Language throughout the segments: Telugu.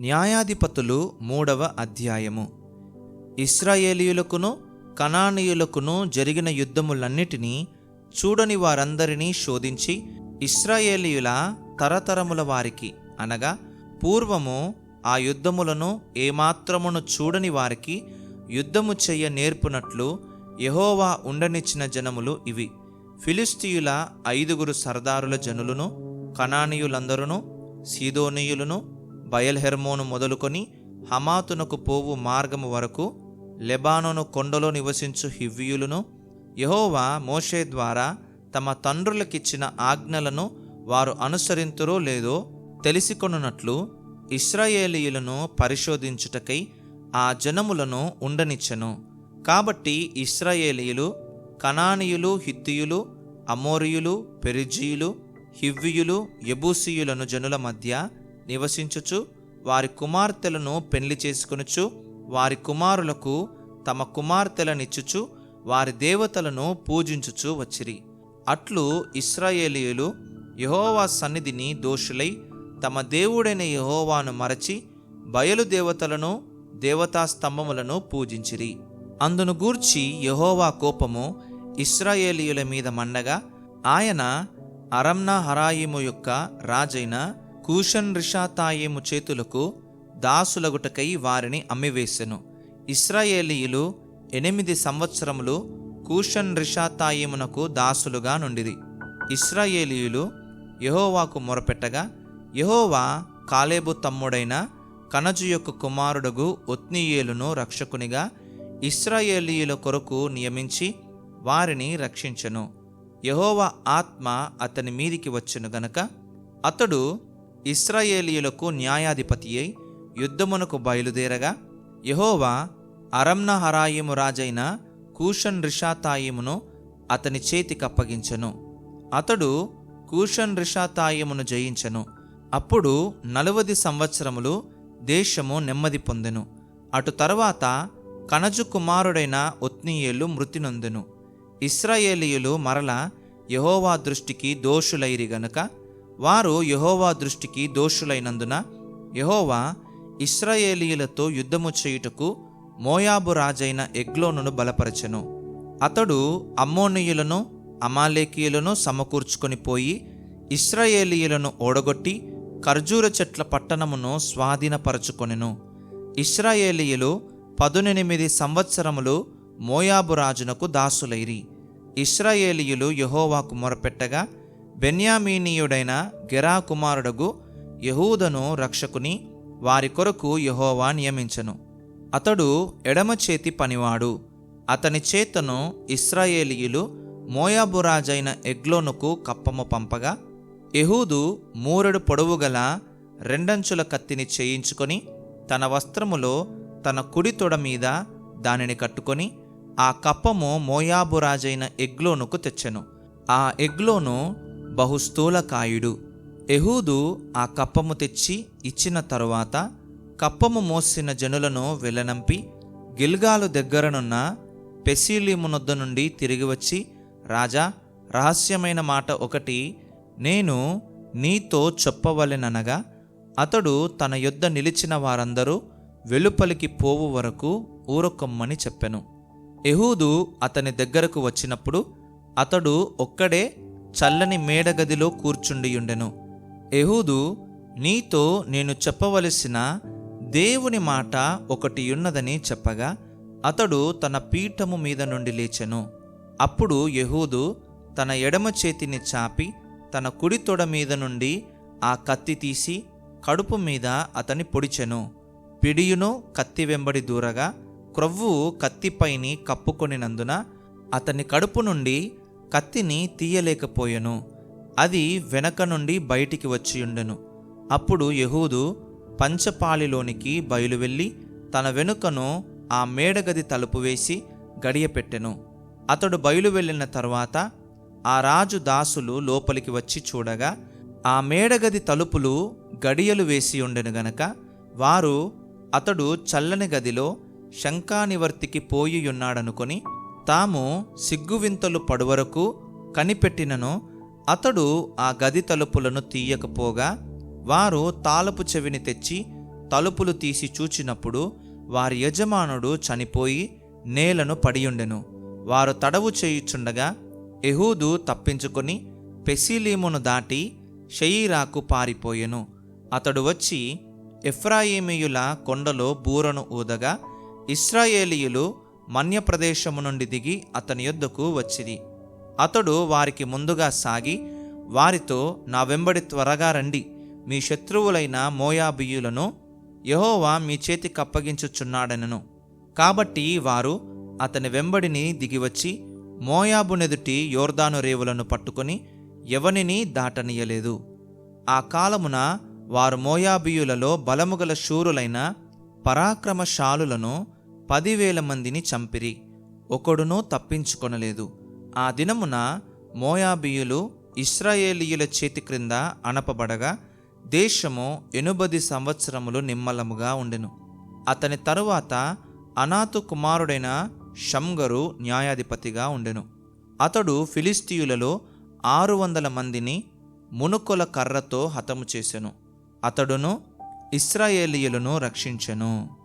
న్యాయాధిపతులు మూడవ అధ్యాయము. ఇస్రాయేలీయులకును కణానీయులకును జరిగిన యుద్ధములన్నిటినీ చూడని వారందరినీ శోధించి ఇస్రాయేలీయుల తరతరముల వారికి అనగా పూర్వము ఆ యుద్ధములను ఏమాత్రమును చూడని వారికి యుద్ధము చెయ్య నేర్పునట్లు యహోవా ఉండనిచ్చిన జనములు ఇవి. ఫిలిస్తీయుల ఐదుగురు సర్దారుల జనులను కనానీయులందరును సీదోనీయులను బయల్ హెర్మోను మొదలుకొని హమాతునకు పోవు మార్గము వరకు లెబానోను కొండలో నివసించు హివ్వీయులను యహోవా మోషే ద్వారా తమ తండ్రులకిచ్చిన ఆజ్ఞలను వారు అనుసరింతురో లేదో తెలిసికొనున్నట్లు ఇస్రాయేలీయులను పరిశోధించుటకై ఆ జనములను ఉండనిచ్చెను. కాబట్టి ఇస్రాయేలీయులు కనానీయులు హిత్తియులు అమోరియులు పెరిజీయులు హివ్వియులు ఎబూసియులను జనుల మధ్య నివసించుచు వారి కుమార్తెలను పెళ్ళి చేసుకొనుచు వారి కుమారులకు తమ కుమార్తెలనిచ్చుచు వారి దేవతలను పూజించుచు వచ్చిరి. అట్లు ఇస్రాయేలీయులు యహోవా సన్నిధిని దోషులై తమ దేవుడైన యహోవాను మరచి బయలు దేవతలను దేవతా స్తంభములను పూజించిరి. అందును గూర్చి యహోవా కోపము ఇస్రాయేలీయుల మీద మండగా ఆయన అరమ్నా హరాయిము యొక్క రాజైన కూషన్ రిషాతాయిము చేతులకు దాసులగుటకై వారిని అమ్మివేసెను. ఇస్రాయేలీయులు ఎనిమిది సంవత్సరములు కూషన్ రిషాతాయిమునకు దాసులుగా నుండిరి. ఇస్రాయేలీయులు యహోవాకు మొరపెట్టగా యహోవా కాలేబు తమ్ముడైన కనజు యొక్క కుమారుడుగు ఒత్నీయేలును రక్షకునిగా ఇస్రాయేలీయుల కొరకు నియమించి వారిని రక్షించెను. యహోవా ఆత్మ అతని మీదికి వచ్చును గనక అతడు ఇస్రాయేలీయులకు న్యాయాధిపతి అయి యుద్ధమునకు బయలుదేరగా యహోవా అరంన హరాయిము రాజైన కూషన్ రిషాతాయిమును అతని చేతికప్పగించెను అతడు కూషన్ రిషాతాయిమును జయించెను. అప్పుడు నలువది సంవత్సరములు దేశము నెమ్మది పొందెను. అటు తర్వాత కనజు కుమారుడైన ఒత్నీయేలు మృతి నొందెను. ఇస్రాయేలీయులు మరల యహోవా దృష్టికి దోషులైరి గనుక వారు యహోవా దృష్టికి దోషులైనందున యహోవా ఇస్రాయేలీయులతో యుద్ధము చేయుటకు మోయాబు రాజైన ఎగ్లోనును బలపరచెను. అతడు అమ్మోనీయులను అమాలేకీయులను సమకూర్చుకొని పోయి ఇస్రాయేలీయులను ఓడగొట్టి ఖర్జూర చెట్ల పట్టణమును స్వాధీనపరచుకొనెను. ఇస్రాయేలీయులు పదునెనిమిది సంవత్సరములు మోయాబు రాజునకు దాసులైరి. ఇస్రాయేలీయులు యహోవాకు మొరపెట్టగా బెన్యామీనీయుడైన గెరా కుమారుడగు యహూదను రక్షకుని వారి కొరకు యహోవా నియమించెను. అతడు ఎడమ చేతి పనివాడు. అతని చేతను ఇస్రాయేలీయులు మోయాబు రాజైన ఎగ్లోనుకు కప్పము పంపగా యహూదు మూరెడు పొడవు గల రెండంచుల కత్తిని చేయించుకొని తన వస్త్రములో తన కుడి తొడ మీద దానిని కట్టుకొని ఆ కప్పము మోయాబు రాజైన ఎగ్లోనుకు తెచ్చెను. ఆ ఎగ్లోను బహుస్థూలకాయుడు. ఎహూదు ఆ కప్పము తెచ్చి ఇచ్చిన తరువాత కప్పము మోసిన జనులను వెళ్ళనంపి గిల్గాలు దగ్గరనున్న పెసీలిమునొద్ద నుండి తిరిగి వచ్చి రాజా రహస్యమైన మాట ఒకటి నేను నీతో చెప్పవలెననగా అతడు తన యొద్ద నిలిచిన వారందరూ వెలుపలికి పోవు వరకు ఊరకొమ్మని చెప్పెను. ఎహూదు అతని దగ్గరకు వచ్చినప్పుడు అతడు ఒక్కడే చల్లని మేడగదిలో కూర్చుండియుండెను. ఎహూదు నీతో నేను చెప్పవలసిన దేవుని మాట ఒకటి ఉన్నదని చెప్పగా అతడు తన పీఠము మీద నుండి లేచెను. అప్పుడు యహూదు తన ఎడమ చేతిని చాపి తన కుడి తొడ మీద నుండి ఆ కత్తి తీసి కడుపు మీద అతని పొడిచెను. పిడియును కత్తి వెంబడి దూరగా క్రొవ్వు కత్తిపైని కప్పుకొనినందున అతని కడుపు నుండి కత్తిని తీయలేకపోయెను. అది వెనక నుండి బయటికి వచ్చియుండెను. అప్పుడు యహూదు పంచపాలిలోనికి బయలువెళ్ళి తన వెనుకను ఆ మేడగది తలుపు వేసి గడియపెట్టెను అతడు బయలు వెళ్ళిన తర్వాత ఆ రాజు దాసులు లోపలికి వచ్చి చూడగా ఆ మేడగది తలుపులు గడియలు వేసి ఉండెను గనక వారు అతడు చల్లని గదిలో శంకానివర్తికి పోయియున్నాడనుకొని తాము సిగ్గువింతలు పడువరకు కనిపెట్టినను అతడు ఆ గది తలుపులను తీయకపోగా వారు తాళపు చెవిని తెచ్చి తలుపులు తీసి చూచినప్పుడు వారి యజమానుడు చనిపోయి నేలను పడియుండెను. వారు తడవు చేయుచుండగా ఎహూదు తప్పించుకొని పెసిలీమును దాటి షయీరాకు పారిపోయెను. అతడు వచ్చి ఎఫ్రాయిమీయుల కొండలో బూరను ఊదగా ఇస్రాయేలీయులు మన్యప్రదేశము నుండి దిగి అతని యొద్దకు వచ్చింది అతడు వారికి ముందుగా సాగి వారితో నా వెంబడి త్వరగా రండి. మీ శత్రువులైన మోయాబియులను యహోవా మీ చేతికి అప్పగించుచున్నాడనను. కాబట్టి వారు అతని వెంబడిని దిగివచ్చి మోయాబునెదుటి యోర్దాను రేవులను పట్టుకొని ఎవనిని దాటనీయలేదు. ఆ కాలమున వారు మోయాబియులలో బలముగల శూరులైన పరాక్రమశాలులను పదివేల మందిని చంపిరి. ఒకడునూ తప్పించుకొనలేదు. ఆ దినమున మోయాబియులు ఇస్రాయేలీయుల చేతి క్రింద అణపబడగా దేశము ఎనుబది సంవత్సరములు నిమ్మలముగా ఉండెను. అతని తరువాత అనాథు కుమారుడైన షంగరు న్యాయాధిపతిగా ఉండెను. అతడు ఫిలిస్తీయులలో ఆరు వందల మందిని మునుకొల కర్రతో హతము చేసెను. అతడును ఇస్రాయేలీయులను రక్షించెను.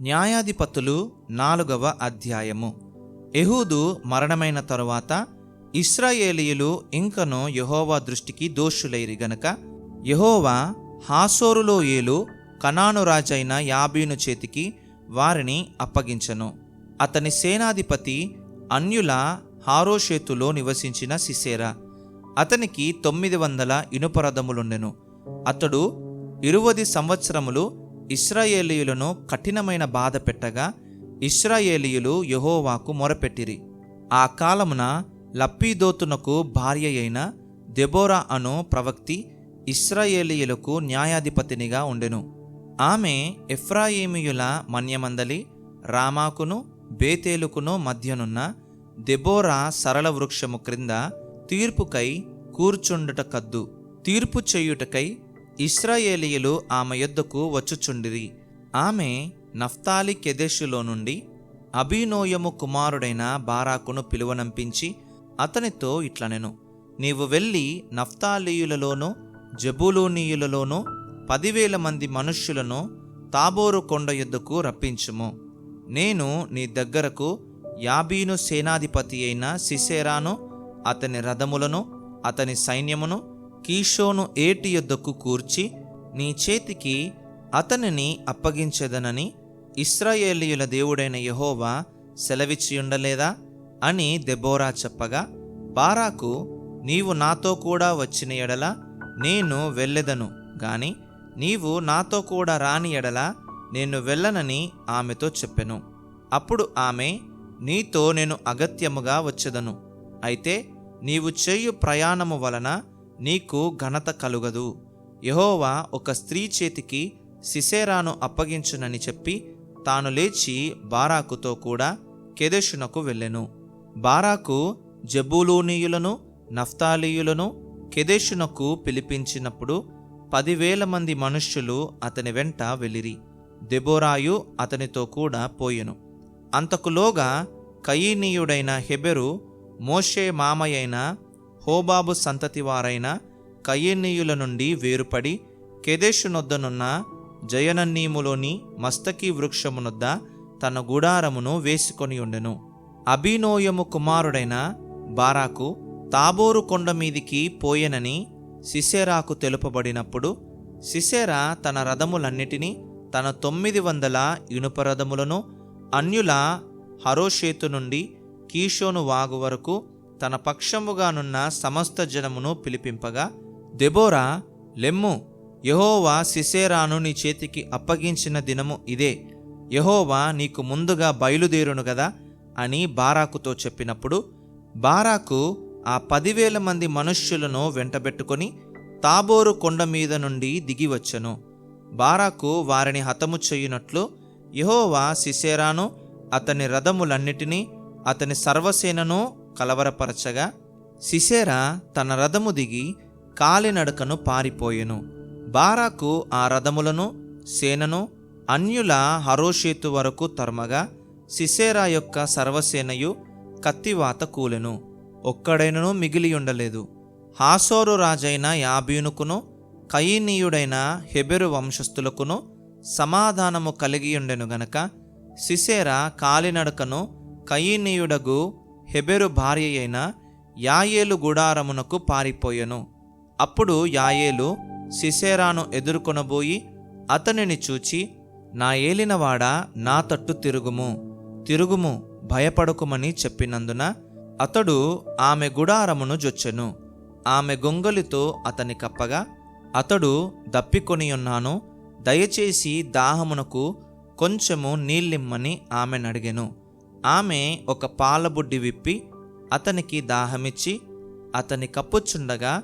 న్యాయాధిపతులు నాలుగవ అధ్యాయము. ఎహూదు మరణమైన తరువాత ఇస్రాయేలీయులు ఇంకను యహోవా దృష్టికి దోషులైరి గనక యహోవా హాసోరులో ఏలు కనాను రాజైన యాబీను చేతికి వారిని అప్పగించెను. అతని సేనాధిపతి అన్యుల హారోషేతులో నివసించిన సిసేరా. అతనికి తొమ్మిది వందల ఇనుపరథములుండెను అతడు ఇరువది సంవత్సరములు ఇస్రాయేలీయులను కఠినమైన బాధ పెట్టగా ఇస్రాయేలీయులు యహోవాకు మొరపెట్టిరి. ఆ కాలమున లప్పీదోతునకు భార్య అయిన దెబోరా అను ప్రవక్తి ఇస్రాయేలీయులకు న్యాయాధిపతినిగా ఉండెను. ఆమె ఎఫ్రాయిమియుల మన్యమందలి రామాకును బేతేలుకును మధ్యనున్న దెబోరా సరళ వృక్షము క్రింద తీర్పుకై కూర్చుండుట కద్దు. తీర్పు చేయుటకై ఇస్రాయేలీయులు ఆమె యొద్దకు వచ్చుచుండిరి. ఆమె నఫ్తాలి కెదేశులో నుండి అభినోయము కుమారుడైన బారాకును పిలువనంపించి అతనితో ఇట్లనెను నీవు వెళ్ళి నఫ్తాలీయులలోనూ జబూలూనీయులలోనూ పదివేల మంది మనుష్యులను తాబోరు కొండ యొద్దకు రప్పించుము. నేను నీ దగ్గరకు యాబీను సేనాధిపతి అయిన సిసేరాను అతని రథములను అతని సైన్యమును కీషోను ఏటి యొద్దకు కూర్చి నీ చేతికి అతనిని అప్పగించదనని ఇస్రాయేలీయుల దేవుడైన యహోవా సెలవిచ్చియుండలేదా? అని దెబోరా చెప్పగా బారాకు నీవు నాతో కూడా వచ్చిన ఎడల నేను వెళ్ళెదను గాని నీవు నాతో కూడా రాని ఎడల నేను వెళ్ళనని ఆమెతో చెప్పెను. అప్పుడు ఆమె నీతో నేను అగత్యముగా వచ్చెదను. అయితే నీవు చేయు ప్రయాణము వలన నీకు ఘనత కలుగదు. యహోవా ఒక స్త్రీ చేతికి సిసేరాను అప్పగించునని చెప్పి తాను లేచి బారాకుతో కూడా కెదెషునకు వెళ్ళెను. బారాకు జబూలూనీయులను నఫ్తాలీయులను కెదేషునకు పిలిపించినప్పుడు పదివేల మంది మనుష్యులు అతని వెంట వెళ్ళిరి. దెబోరాయు అతనితో కూడా పోయెను. అంతకులోగా కయీనీయుడైన హెబెరు మోషే మామయైన హోబాబు సంతతివారైన కయేనీయుల నుండి వేరుపడి కెదెషునొద్దనున్న జయనన్నీములోని మస్తకి వృక్షమునొద్ద తన గుడారమును వేసుకొని ఉండెను అభినోయము కుమారుడైన బారాకు తాబోరు కొండ మీదికి పోయెనని సిసేరాకు తెలుపబడినప్పుడు సిసేరా తన రథములన్నిటినీ తన తొమ్మిది వందల ఇనుప రథములను అన్యుల హరోషేతు నుండి కీషోను వాగు వరకు తన పక్షముగానున్న సమస్త జనమును పిలిపింపగా దెబోరా లెమ్ము యహోవా సిసేరాను నీ చేతికి అప్పగించిన దినము ఇదే. యహోవా నీకు ముందుగా బయలుదేరును గదా? అని బారాకుతో చెప్పినప్పుడు బారాకు ఆ పదివేల మంది మనుష్యులను వెంటబెట్టుకొని తాబోరు కొండ మీద నుండి దిగివచ్చను బారాకు వారిని హతము చేయునట్లు యహోవా సిసేరాను అతని రథములన్నిటినీ అతని సర్వసేనను కలవరపరచగా సిసేరా తన రథము దిగి కాలినడకను పారిపోయెను. బారాకు ఆ రథములను సేనను అన్యుల హరోషేతు వరకు తరుమగా సిసేరా యొక్క సర్వసేనయు కత్తివాత కూలెను. ఒక్కడైనను మిగిలియుండలేదు. హాసోరు రాజైన యాబీనుకును కయీనీయుడైన హెబెరు వంశస్థులకును సమాధానము కలిగియుండెను గనక సిసేరా కాలినడకను కయీనీయుడగు హెబెరు భార్య అయిన యాయేలు గుడారమునకు పారిపోయెను. అప్పుడు యాయేలు సిసేరాను ఎదుర్కొనబోయి అతనిని చూచి నా ఏలినవాడా నా తట్టు తిరుగుము తిరుగుము భయపడకుమని చెప్పినందున అతడు ఆమె గుడారమును జొచ్చెను. ఆమె గొంగలితో అతని కప్పగా అతడు దప్పికొనియున్నాను దయచేసి దాహమునకు కొంచెము నీళ్ళిమ్మని ఆమెనడిగెను. ఆమె ఒక పాలబుడ్డి విప్పి అతనికి దాహమిచ్చి అతని కప్పుచుండగా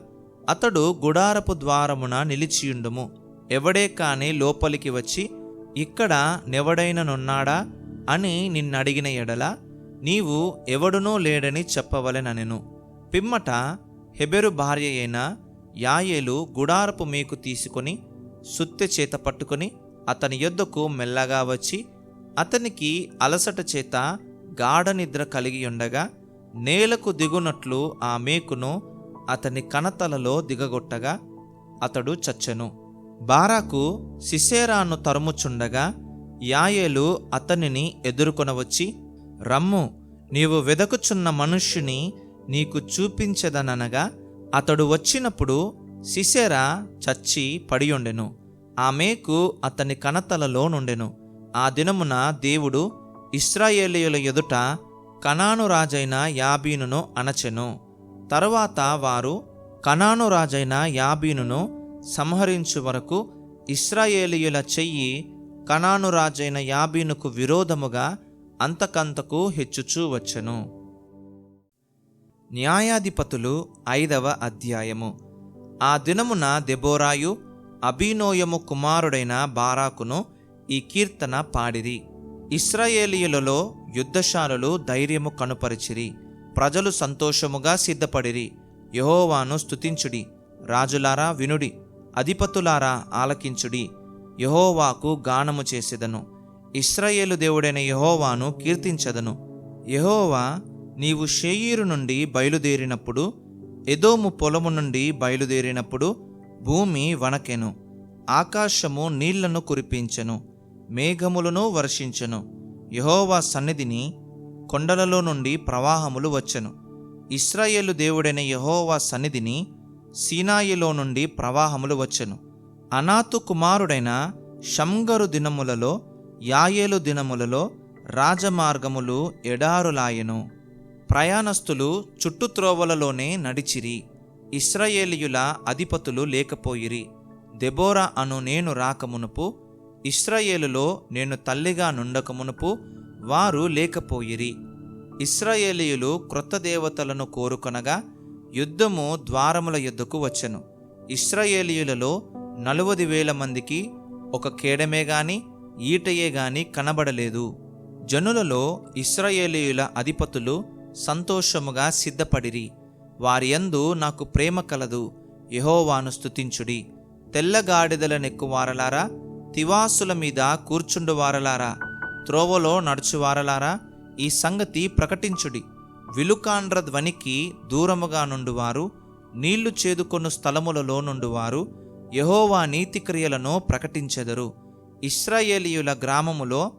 అతడు గుడారపు ద్వారమున నిలిచియుండుము. ఎవడే కాని లోపలికి వచ్చి ఇక్కడ నెవడైననున్నాడా అని నిన్నడిగిన ఎడల నీవు ఎవడునూ లేడని చెప్పవలెననెను. పిమ్మట హెబెరు భార్య అయిన యాయేలు గుడారపు మేకు తీసుకొని సుత్తె చేత పట్టుకొని అతని యొద్దకు మెల్లగా వచ్చి అతనికి అలసట చేత గాఢ నిద్ర కలిగి ఉండగా నేలకు దిగునట్లు ఆ మేకును అతని కణతలలో దిగగొట్టగా అతడు చచ్చెను. బారాకు సిసేరాను తరుముచుండగా యాయేలు అతనిని ఎదుర్కొనవచ్చి రమ్ము నీవు వెదకుచున్న మనుష్యుని నీకు చూపించదననగా అతడు వచ్చినప్పుడు సిసేరా చచ్చి పడియుండెను. ఆ మేకు అతని కణతలలో నుండెను. ఆ దినమున దేవుడు ఇస్రాయేలీయుల ఎదుట కనాను రాజైన యాబీనును అణచెను తరువాత వారు కనాను రాజైన యాబీనును సంహరించు వరకు ఇస్రాయేలీయుల చెయ్యి కనాను రాజైన యాబీనుకు విరోధముగా అంతకంతకు హెచ్చుచూ వచ్చెను. న్యాయాధిపతులు ఐదవ అధ్యాయము. ఆ దినమున దెబోరాయు అభినోయము కుమారుడైన బారాకును ఈ కీర్తన పాడిరి. ఇస్రాయేలీయులలో యుద్ధశాలలు ధైర్యము కనుపరిచిరి. ప్రజలు సంతోషముగా సిద్ధపడిరి. యహోవాను స్తుతించుడి. రాజులారా వినుడి. అధిపతులారా ఆలకించుడి. యహోవాకు గానము చేసేదను. ఇస్రాయేలు దేవుడైన యహోవాను కీర్తించదను. యహోవా నీవు షేయీరు నుండి బయలుదేరినప్పుడు ఎదోము పొలము నుండి బయలుదేరినప్పుడు భూమి వణకెను. ఆకాశము నీళ్ళను కురిపించెను. మేఘములను వర్షించెను. యహోవా సన్నిధిని కొండలలో నుండి ప్రవాహములు వచ్చెను. ఇస్రాయేలు దేవుడైన యహోవా సన్నిధిని సీనాయిలో నుండి ప్రవాహములు వచ్చెను. అనాతు కుమారుడైన షంగరు దినములలో యాయేలు దినములలో రాజమార్గములు ఎడారులాయెను. ప్రయాణస్థులు చుట్టుత్రోవలలోనే నడిచిరి. ఇస్రాయేలీయుల అధిపతులు లేకపోయిరి. దెబోరా అను నేను రాకమునుపు ఇస్రాయేలులో నేను తల్లిగా నుండకమునుపు వారు లేకపోయిరి. ఇస్రాయేలీయులు క్రొత్త దేవతలను కోరుకొనగా యుద్ధము ద్వారముల యుద్ధకు వచ్చెను. ఇస్రాయేలీయులలో నలువది వేల మందికి ఒక కేడమే గాని ఈటయే గాని కనబడలేదు. జనులలో ఇస్రాయేలీయుల అధిపతులు సంతోషముగా సిద్ధపడిరి. వారియందు నాకు ప్రేమ కలదు. యహోవాను స్తుతించుడి. తెల్లగాడిదల నెక్కువారలారా తివాసుల మీద కూర్చుండువారలారా? త్రోవలో నడుచువారలారా? ఈ సంగతి ప్రకటించుడి. విలుకాండ్ర ధ్వనికి దూరముగా నుండువారు నీళ్ళు చేదుకొను స్థలములలో నుండువారు యహోవా నీతిక్రియలను ప్రకటించెదరు. ఇస్రాయేలీయుల గ్రామములో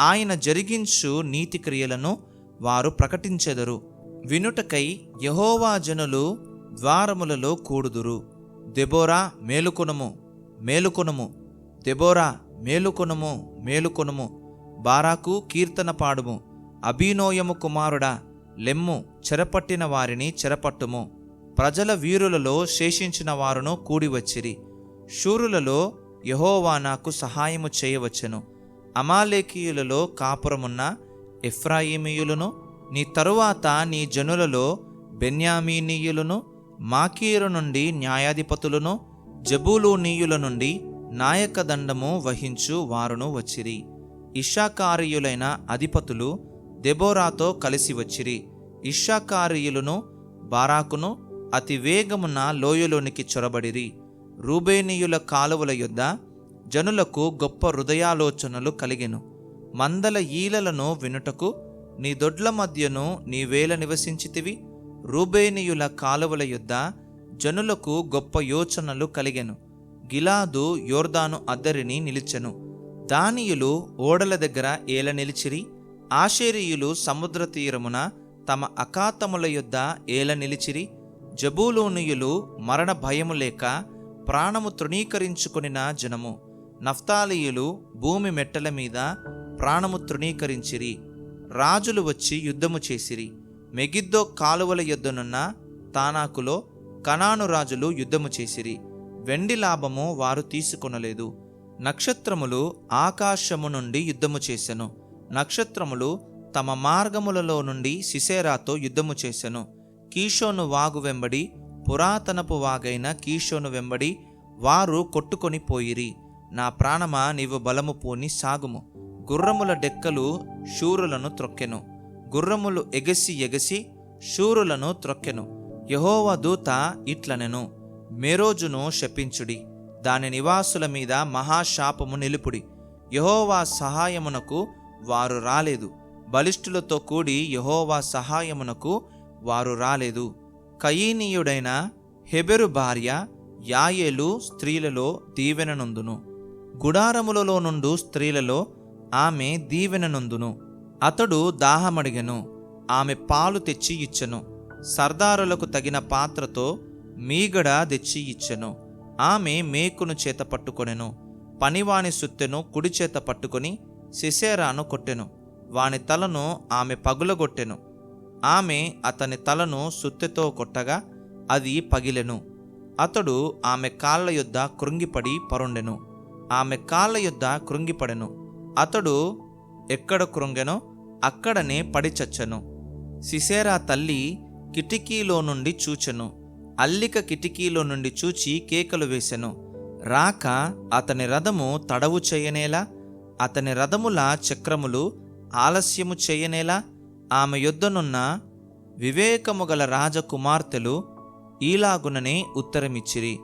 ఆయన జరిగించు నీతిక్రియలను వారు ప్రకటించెదరు. వినుటకై యహోవా జనులు ద్వారములలో కూడుదురు. దెబోరా మేలుకొనుము మేలుకొనుము. దెబోరా మేలుకొనుము మేలుకొనుము. బారాకు కీర్తన పాడుము. అభినోయము కుమారుడా లెమ్ము చెరపట్టిన వారిని చెరపట్టుము. ప్రజల వీరులలో శేషించిన వారును కూడివచ్చిరి. శూరులలో యహోవా నాకు సహాయము చేయవచ్చును. అమాలేకీయులలో కాపురమున్న ఎఫ్రాయిమీయులను నీ తరువాత నీ జనులలో బెన్యామీనీయులను మాకీరు నుండి న్యాయాధిపతులను జబూలూనీయుల నుండి నాయకదండము వహించు వారును వచ్చిరి. ఇషాకారీయులైన అధిపతులు దెబోరాతో కలిసి వచ్చిరి. ఇషాకారియులను బారాకును అతి వేగమున లోయలోనికి చొరబడిరి. రూబేనీయుల కాలువల యొద్ద జనులకు గొప్ప హృదయాలోచనలు కలిగెను. మందల ఈలలను వినుటకు నీ దొడ్ల మధ్యను నీవేల నివసించితివి. రూబేనీయుల కాలువల యొద్ద జనులకు గొప్ప యోచనలు కలిగెను. గిలాదు యోర్దాను అద్దరిని నిలిచెను. దానియులు ఓడల దగ్గర ఏల నిలిచిరి ఆషేరీయులు సముద్ర తీరమున తమ అకాతముల యొద్ద ఏల నిలిచిరి జబూలోనియులు మరణ భయము లేక ప్రాణము తృణీకరించుకునిన జనము. నఫ్తాలీయులు భూమి మెట్టల మీద ప్రాణము తృణీకరించిరి. రాజులు వచ్చి యుద్ధము చేసిరి. మెగిద్దో కాలువల యొద్దనున్న తానాకులో కనాను రాజులు యుద్ధము చేసిరి. వెండి లాభము వారు తీసుకొనలేదు. నక్షత్రములు ఆకాశము నుండి యుద్ధము చేసెను. నక్షత్రములు తమ మార్గములలో నుండి సిసేరాతో యుద్ధము చేసెను. కీషోను వాగు వెంబడి పురాతనపు వాగైన కీషోను వెంబడి వారు కొట్టుకొని పోయిరి. నా ప్రాణమా నీవు బలము పోని సాగుము. గుర్రముల డెక్కలు శూరులను త్రొక్కెను. గుర్రములు ఎగసి ఎగసి శూరులను త్రొక్కెను. యహోవ దూత ఇట్లనెను. మేరోజును శపించుడి. దాని నివాసుల మీద మహాశాపము నిలుపుడి. యహోవా సహాయమునకు వారు రాలేదు. బలిష్ఠులతో కూడి యహోవా సహాయమునకు వారు రాలేదు. కయీనీయుడైన హెబెరు భార్య యాయేలు స్త్రీలలో దీవెననుందును. గుడారములలో నుండు స్త్రీలలో ఆమె దీవెననుందును. అతడు దాహమడిగను. ఆమె పాలు తెచ్చి ఇచ్చను సర్దారులకు తగిన పాత్రతో మీగడ తెచ్చి ఇచ్చెను. ఆమె మేకును చేత పట్టుకొనెను. పనివాని సుత్తెను కుడి చేత పట్టుకొని సిసేరాను కొట్టెను. వాని తలను ఆమె పగులగొట్టెను. ఆమె అతని తలను సుత్తెతో కొట్టగా అది పగిలెను. అతడు ఆమె కాళ్ళ యొద్ద కృంగిపడి పరుండెను. ఆమె కాళ్ళ యొద్ద కృంగిపడెను. అతడు ఎక్కడ కృంగెనో అక్కడనే పడిచచ్చెను సిసేరా తల్లి కిటికీలో నుండి చూచెను. అల్లిక కిటికీలో నుండి చూచి కేకలు వేసెను. రాక అతని రథము తడవు చేయనేలా? అతని రథముల చక్రములు ఆలస్యము చేయనేలా? ఆమె యొద్దనున్న వివేకము గల రాజకుమార్తెలు ఈలాగుననే ఉత్తరమిచ్చిరి.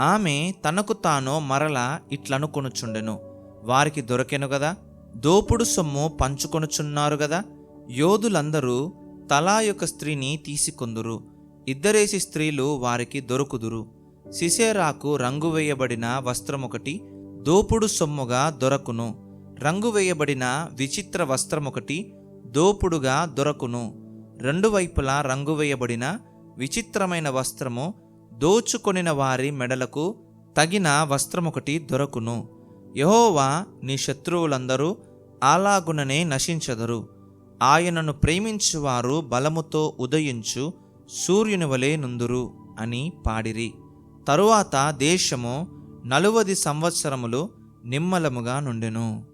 ఆమె తనకు తాను మరల ఇట్లనుకొనుచుండెను. వారికి దొరకెను గదా? దోపుడు సొమ్ము పంచుకొనుచున్నారు గదా? యోధులందరూ తలా యొక్క స్త్రీని తీసుకొందురు. ఇద్దరేసి స్త్రీలు వారికి దొరుకుదురు. సిసేరాకు రంగు వేయబడిన వస్త్రమొకటి దోపుడు సొమ్ముగా దొరకును. రంగు వేయబడిన విచిత్ర వస్త్రమొకటి దోపుడుగా దొరకును. రెండు వైపులా రంగు వేయబడిన విచిత్రమైన వస్త్రము దోచుకొనిన వారి మెడలకు తగిన వస్త్రమొకటి దొరకును. యహోవా నీ శత్రువులందరూ అలాగుననే నశించదరు. ఆయనను ప్రేమించువారు బలముతో ఉదయించు సూర్యుని వలె నుందురు అని పాడిరి. తరువాత దేశము నలువది సంవత్సరములు నిమ్మలముగా నుండెను.